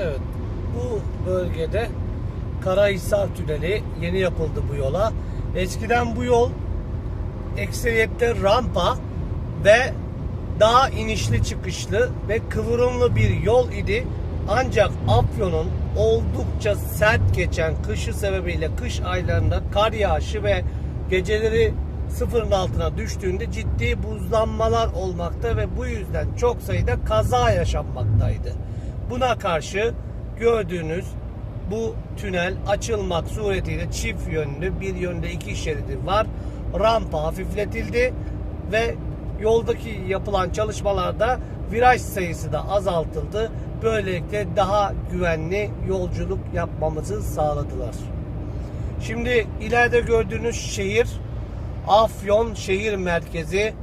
Evet. Bu bölgede Karahisar Tüneli yeni yapıldı bu yola. Eskiden bu yol ekseriyette rampa ve daha inişli çıkışlı ve kıvrımlı bir yol idi. Ancak Afyon'un oldukça sert geçen kışı sebebiyle kış aylarında kar yağışı ve geceleri sıfırın altına düştüğünde ciddi buzlanmalar olmakta ve bu yüzden çok sayıda kaza yaşanmaktaydı. Buna karşı gördüğünüz bu tünel açılmak suretiyle çift yönlü bir yönde iki şeridi var. Rampa hafifletildi ve yoldaki yapılan çalışmalarda viraj sayısı da azaltıldı. Böylelikle daha güvenli yolculuk yapmamızı sağladılar. Şimdi ileride gördüğünüz şehir Afyon şehir merkezi.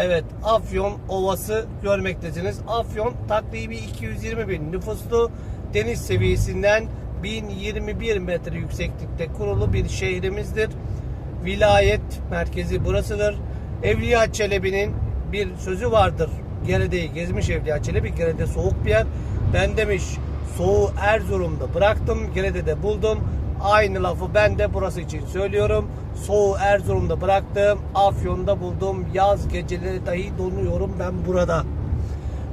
Evet Afyon Ovası görmektesiniz. Afyon takribi 220 bin nüfuslu deniz seviyesinden 1021 metre yükseklikte kurulu bir şehrimizdir. Vilayet merkezi burasıdır. Evliya Çelebi'nin bir sözü vardır. Gerede'yi gezmiş Evliya Çelebi. Gerede soğuk bir yer. Ben demiş soğuğu Erzurum'da bıraktım. Gerede'de buldum. Aynı lafı ben de burası için söylüyorum. Soğuğu Erzurum'da bıraktım. Afyon'da buldum. Yaz geceleri dahi donuyorum ben burada.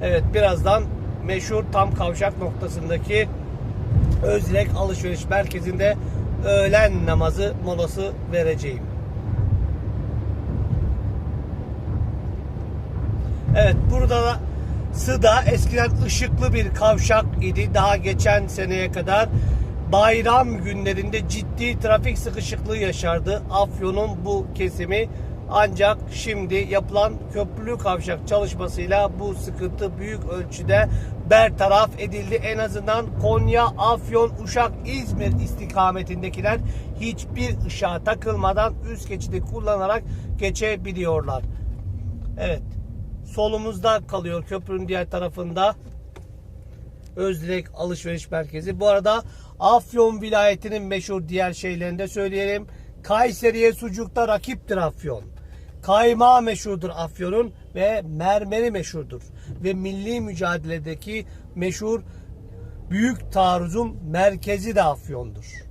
Evet birazdan meşhur tam kavşak noktasındaki Özlek Alışveriş Merkezi'nde öğlen namazı molası vereceğim. Evet burada da Sıda eskiden ışıklı bir kavşak idi. Daha geçen seneye kadar bayram günlerinde ciddi trafik sıkışıklığı yaşardı. Afyon'un bu kesimi ancak şimdi yapılan köprülü kavşak çalışmasıyla bu sıkıntı büyük ölçüde bertaraf edildi. En azından Konya, Afyon, Uşak, İzmir istikametindekiler hiçbir ışığa takılmadan üst geçidi kullanarak geçebiliyorlar. Evet. Solumuzda kalıyor köprünün diğer tarafında. Özdilek Alışveriş Merkezi. Bu arada Afyon vilayetinin meşhur diğer şeylerini de söyleyelim. Kayseri'ye sucukta rakiptir Afyon. Kaymağı meşhurdur Afyon'un ve mermeri meşhurdur. Ve milli mücadeledeki meşhur büyük taarruzun merkezi de Afyon'dur.